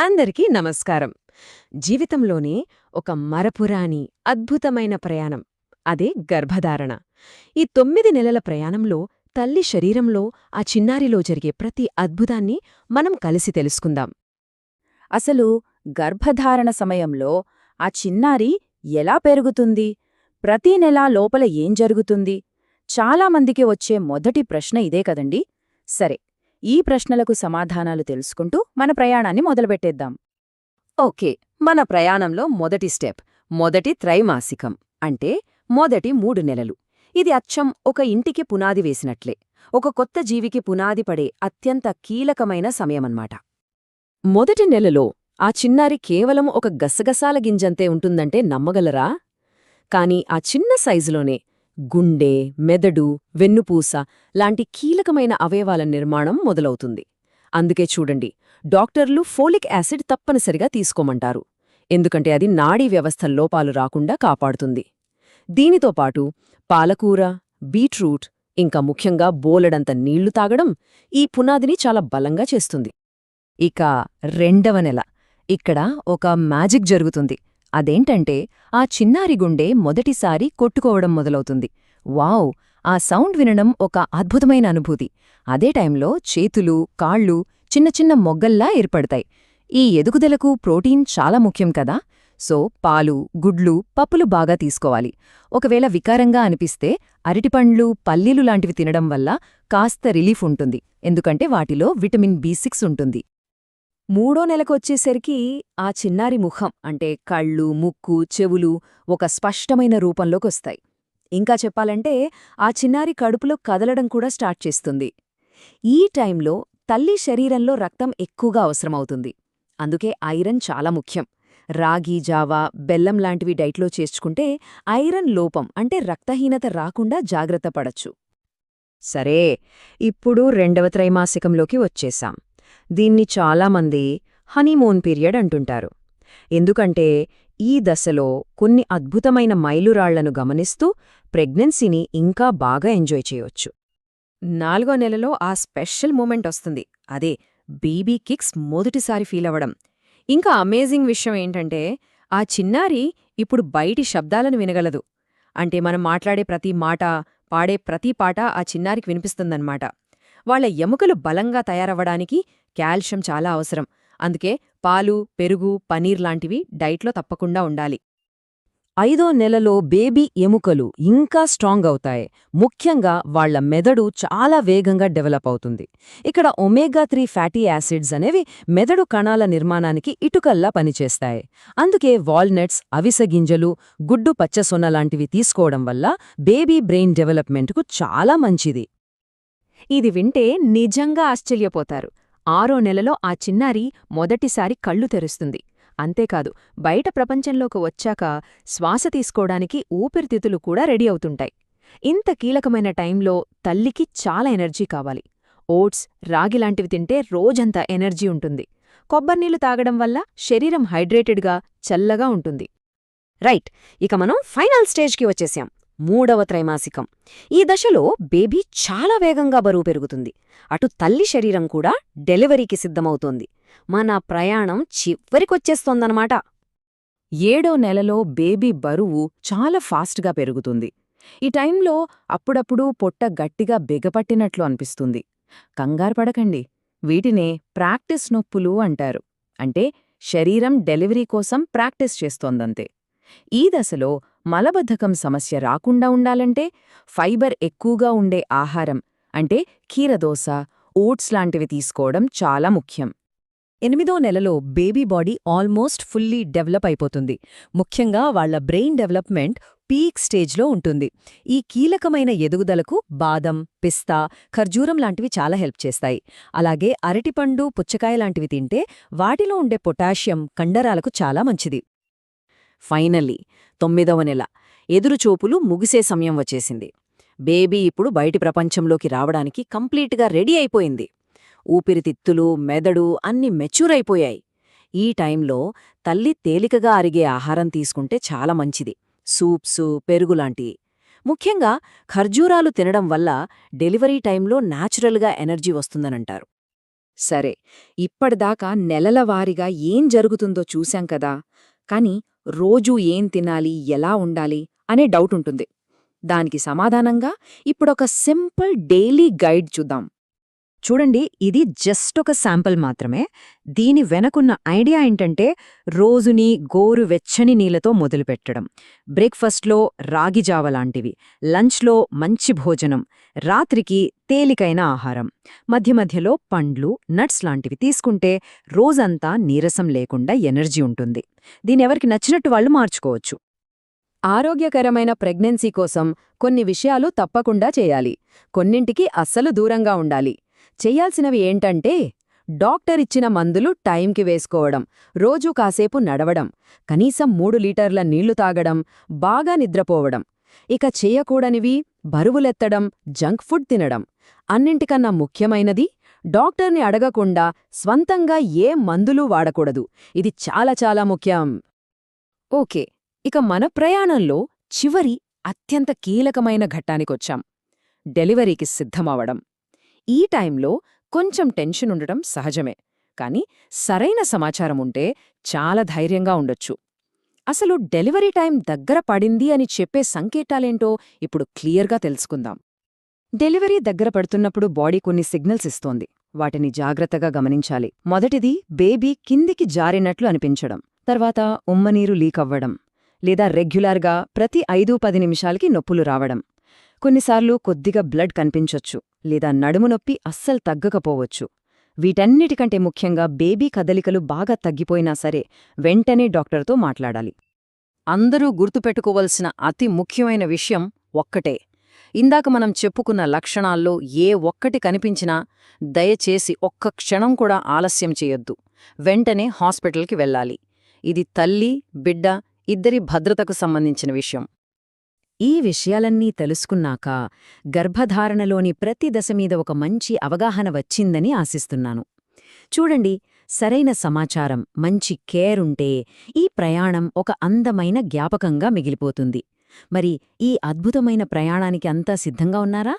అందరికీ నమస్కారం. జీవితంలోనే ఒక మరపురాని అద్భుతమైన ప్రయాణం. అదే గర్భధారణ. ఈ తొమ్మిది నెలల ప్రయాణంలో తల్లి శరీరంలో ఆ చిన్నారిలో జరిగే ప్రతి అద్భుతాన్ని మనం కలిసి తెలుసుకుందాం. అసలు గర్భధారణ సమయంలో ఆ చిన్నారి ఎలా పెరుగుతుంది? ప్రతీ నెలా లోపల ఏం జరుగుతుంది? చాలామందికి వచ్చే మొదటి ప్రశ్న ఇదే కదండి? సరే ఈ ప్రశ్నలకు సమాధానాలు తెలుసుకుంటూ మన ప్రయాణాన్ని మొదలుపెట్టేద్దాం. ఓకే మన ప్రయాణంలో మొదటి స్టెప్ మొదటి త్రైమాసికం అంటే మొదటి మూడు నెలలు. ఇది అచ్చం ఒక ఇంటికి పునాది వేసినట్లే ఒక కొత్త జీవికి పునాది పడే అత్యంత కీలకమైన సమయమన్నమాట మొదటి నెలలో ఆ చిన్నారి కేవలం ఒక గసగసాల గింజంతే ఉంటుందంటే నమ్మగలరా? కాని ఆ చిన్న సైజులోనే గుండె మెదడు వెన్నుపూస లాంటి కీలకమైన అవయవాల నిర్మాణం మొదలవుతుంది. అందుకే చూడండి డాక్టర్లు ఫోలిక్ యాసిడ్ తప్పనిసరిగా తీసుకోమంటారు. ఎందుకంటే అది నాడీ వ్యవస్థ లోపాలు రాకుండా కాపాడుతుంది. దీనితో పాటు పాలకూర బీట్రూట్ ఇంకా ముఖ్యంగా బోలెడంత నీళ్ళు తాగడం ఈ పునాదిని చాలా బలంగా చేస్తుంది. ఇక రెండవ నెల. ఇక్కడ ఒక మ్యాజిక్ జరుగుతుంది. అదేంటంటే ఆ చిన్నారి గుండె మొదటిసారి కొట్టుకోవడం మొదలవుతుంది. వావ్! ఆ సౌండ్ వినడం ఒక అద్భుతమైన అనుభూతి. అదే టైంలో చేతులు కాళ్ళు చిన్న చిన్న మొగ్గల్లా ఏర్పడతాయి. ఈ ఎదుగుదలకు ప్రోటీన్ చాలా ముఖ్యం కదా? సో పాలు గుడ్లు పప్పులు బాగా తీసుకోవాలి. ఒకవేళ వికారంగా అనిపిస్తే అరటిపండ్లు పల్లీలు లాంటివి తినడం వల్ల కాస్త రిలీఫ్ ఉంటుంది. ఎందుకంటే వాటిలో విటమిన్ బి సిక్స్ ఉంటుంది. మూడో నెలకొచ్చేసరికి ఆ చిన్నారి ముఖం అంటే కళ్ళు ముక్కు చెవులు ఒక స్పష్టమైన రూపంలోకొస్తాయి. ఇంకా చెప్పాలంటే ఆ చిన్నారి కడుపులో కదలడం కూడా స్టార్ట్ చేస్తుంది. ఈ టైంలో తల్లి శరీరంలో రక్తం ఎక్కువగా అవసరమవుతుంది. అందుకే ఐరన్ చాలా ముఖ్యం. రాగి జావా బెల్లం లాంటివి డైట్లో చేర్చుకుంటే ఐరన్ లోపం అంటే రక్తహీనత రాకుండా జాగ్రత్త పడచ్చు. సరే ఇప్పుడు రెండవ త్రైమాసికంలోకి వచ్చేశాం దీన్ని చాలామంది హనీమూన్ పీరియడ్ అంటుంటారు. ఎందుకంటే ఈ దశలో కొన్ని అద్భుతమైన మైలురాళ్ళను గమనిస్తూ ప్రెగ్నెన్సీని ఇంకా బాగా ఎంజాయ్ చేయొచ్చు. నాలుగో నెలలో ఆ స్పెషల్ మూమెంట్ వస్తుంది. అదే బీబీ కిక్స్ మొదటిసారి ఫీల్ అవ్వడం. ఇంకా అమేజింగ్ విషయం ఏంటంటే ఆ చిన్నారి ఇప్పుడు బయటి శబ్దాలను వినగలదు. అంటే మనం మాట్లాడే ప్రతి మాట పాడే ప్రతి పాట ఆ చిన్నారికి వినిపిస్తుందన్నమాట. వాళ్ళ ఎముకలు బలంగా తయారవ్వడానికి కాల్షియం చాలా అవసరం. అందుకే పాలు పెరుగు పనీర్ లాంటివి డైట్లో తప్పకుండా ఉండాలి. ఐదో నెలలో బేబీ ఎముకలు ఇంకా స్ట్రాంగ్ అవుతాయి. ముఖ్యంగా వాళ్ళ మెదడు చాలా వేగంగా డెవలప్ అవుతుంది. ఇక్కడ ఒమేగా త్రీ ఫ్యాటీ యాసిడ్స్ అనేవి మెదడు కణాల నిర్మాణానికి ఇటుకల్లా పనిచేస్తాయి. అందుకే వాల్నట్స్ అవిసె గింజలు గుడ్డు పచ్చసొన్న లాంటివి తీసుకోవడం వల్ల బేబీ బ్రెయిన్ డెవలప్మెంట్కు చాలా మంచిది. ఇది వింటే నిజంగా ఆశ్చర్యపోతారు. ఆరో నెలలో ఆ చిన్నారి మొదటిసారి కళ్ళు తెరుస్తుంది. అంతేకాదు బయట ప్రపంచంలోకి వచ్చాక శ్వాస తీసుకోవడానికి ఊపిరితిత్తులు కూడా రెడీ అవుతుంటాయి. ఇంత కీలకమైన టైంలో తల్లికి చాలా ఎనర్జీ కావాలి. ఓట్స్ రాగిలాంటివి తింటే రోజంతా ఎనర్జీ ఉంటుంది. కొబ్బరినీళ్ళు తాగడం వల్ల శరీరం హైడ్రేటెడ్గా చల్లగా ఉంటుంది. రైట్ ఇక మనం ఫైనల్ స్టేజ్కి వచ్చేసాం. మూడవ త్రైమాసికం. ఈ దశలో బేబీ చాలా వేగంగా బరువు పెరుగుతుంది. అటు తల్లి శరీరం కూడా డెలివరీకి సిద్ధమవుతోంది. మన ప్రయాణం చివరికొచ్చేస్తోందనమాట ఏడో నెలలో బేబీ బరువు చాలా ఫాస్ట్గా పెరుగుతుంది. ఈ టైంలో అప్పుడప్పుడు పొట్ట గట్టిగా బిగపట్టినట్లు అనిపిస్తుంది. కంగారు పడకండి. వీటినే ప్రాక్టీస్ నొప్పులు అంటారు. అంటే శరీరం డెలివరీ కోసం ప్రాక్టీస్ చేస్తోందంతే. ఈ దశలో మలబద్ధకం సమస్య రాకుండా ఉండాలంటే ఫైబర్ ఎక్కువగా ఉండే ఆహారం అంటే కీరదోస ఓట్స్ లాంటివి తీసుకోవడం చాలా ముఖ్యం. ఎనిమిదో నెలలో baby body almost fully develop అయిపోతుంది. ముఖ్యంగా వాళ్ళ బ్రెయిన్ డెవలప్మెంట్ పీక్ స్టేజ్లో ఉంటుంది. ఈ కీలకమైన ఎదుగుదలకు బాదం పిస్తా ఖర్జూరం లాంటివి చాలా హెల్ప్ చేస్తాయి. అలాగే అరటిపండు పుచ్చకాయ లాంటివి తింటే వాటిలో ఉండే పొటాషియం కండరాలకు చాలా మంచిది. ఫైనల్లీ తొమ్మిదవ నెల. ఎదురుచూపులు ముగిసే సమయం వచ్చేసింది. బేబీ ఇప్పుడు బయటి ప్రపంచంలోకి రావడానికి కంప్లీట్గా రెడీ అయిపోయింది. ఊపిరితిత్తులు మెదడు అన్ని మెచ్యూర్ అయిపోయాయి ఈ టైంలో తల్లి తేలికగా అరిగే ఆహారం తీసుకుంటే చాలా మంచిది. సూప్సు పెరుగులాంటివి ముఖ్యంగా ఖర్జూరాలు తినడం వల్ల డెలివరీ టైంలో న్యాచురల్గా ఎనర్జీ వస్తుందనంటారు. సరే ఇప్పటిదాకా నెలల వారీగా ఏం జరుగుతుందో చూశాం కదా. కాని రోజూ ఏం తినాలి ఎలా ఉండాలి అనే డౌట్ ఉంటుంది. దానికి సమాధానంగా ఇప్పుడొక సింపుల్ డైలీ గైడ్ చూద్దాం. చూడండి ఇది జస్ట్ ఒక శాంపుల్ మాత్రమే. దీని వెనకున్న ఐడియా ఏంటంటే రోజుని గోరు వెచ్చని నీళ్ళతో మొదలుపెట్టడం. బ్రేక్ఫాస్ట్లో రాగి జావ లాంటివి లంచ్లో మంచి భోజనం రాత్రికి తేలికైన ఆహారం. మధ్య మధ్యలో పండ్లు నట్స్ లాంటివి తీసుకుంటే రోజంతా నీరసం లేకుండా ఎనర్జీ ఉంటుంది. దీనెవరికి నచ్చినట్టు వాళ్ళు మార్చుకోవచ్చు. ఆరోగ్యకరమైన ప్రెగ్నెన్సీ కోసం కొన్ని విషయాలు తప్పకుండా చేయాలి. కొన్నింటికి అస్సలు దూరంగా ఉండాలి. చెయ్యాల్సినవి ఏంటంటే డాక్టర్ ఇచ్చిన మందులు టైంకి వేసుకోవడం రోజూ కాసేపు నడవడం కనీసం మూడు లీటర్ల నీళ్ళు తాగడం బాగా నిద్రపోవడం ఇక చేయకూడనివి బరువులెత్తడం జంక్ ఫుడ్ తినడం. అన్నింటికన్నా ముఖ్యమైనది డాక్టర్ని అడగకుండా స్వంతంగా ఏ మందులు వాడకూడదు. ఇది చాలా చాలా ముఖ్యం. ఓకే ఇక మన ప్రయాణంలో చివరి అత్యంత కీలకమైన ఘట్టానికొచ్చాం. డెలివరీకి సిద్ధమవడం ఈ టైంలో కొంచెం టెన్షన్ ఉండటం సహజమే. కాని సరైన సమాచారం ఉంటే చాలా ధైర్యంగా ఉండొచ్చు. అసలు డెలివరీ టైం దగ్గర పడింది అని చెప్పే సంకేతాలేంటో ఇప్పుడు క్లియర్గా తెలుసుకుందాం. డెలివరీ దగ్గర పడుతున్నప్పుడు బాడీ కొన్ని సిగ్నల్స్ ఇస్తోంది. వాటిని జాగ్రత్తగా గమనించాలి. మొదటిది బేబీ కిందికి జారినట్లు అనిపించడం. తర్వాత ఉమ్మనీరు లీకవ్వడం లేదా రెగ్యులర్గా ప్రతి ఐదు పది నిమిషాలకి నొప్పులు రావడం. కొన్నిసార్లు కొద్దిగా బ్లడ్ కనిపించొచ్చు. లేదా నడుము నొప్పి అస్సలు తగ్గకపోవచ్చు. వీటన్నిటికంటే ముఖ్యంగా బేబీ కదలికలు బాగా తగ్గిపోయినా సరే వెంటనే డాక్టర్తో మాట్లాడాలి. అందరూ గుర్తుపెట్టుకోవలసిన అతి ముఖ్యమైన విషయం ఒక్కటే. ఇందాక మనం చెప్పుకున్న లక్షణాల్లో ఏ ఒక్కటి కనిపించినా దయచేసి ఒక్క క్షణం కూడా ఆలస్యం చేయొద్దు. వెంటనే హాస్పిటల్కి వెళ్ళాలి. ఇది తల్లి బిడ్డ ఇద్దరి భద్రతకు సంబంధించిన విషయం. ఈ విషయాలన్నీ తెలుసుకున్నాక గర్భధారణలోని ప్రతి దశ మీద ఒక మంచి అవగాహన వచ్చిందని ఆశిస్తున్నాను. చూడండి సరైన సమాచారం మంచి కేర్ ఉంటే ఈ ప్రయాణం ఒక అందమైన జ్ఞాపకంగా మిగిలిపోతుంది. మరి ఈ అద్భుతమైన ప్రయాణానికి అంతా సిద్ధంగా ఉన్నారా?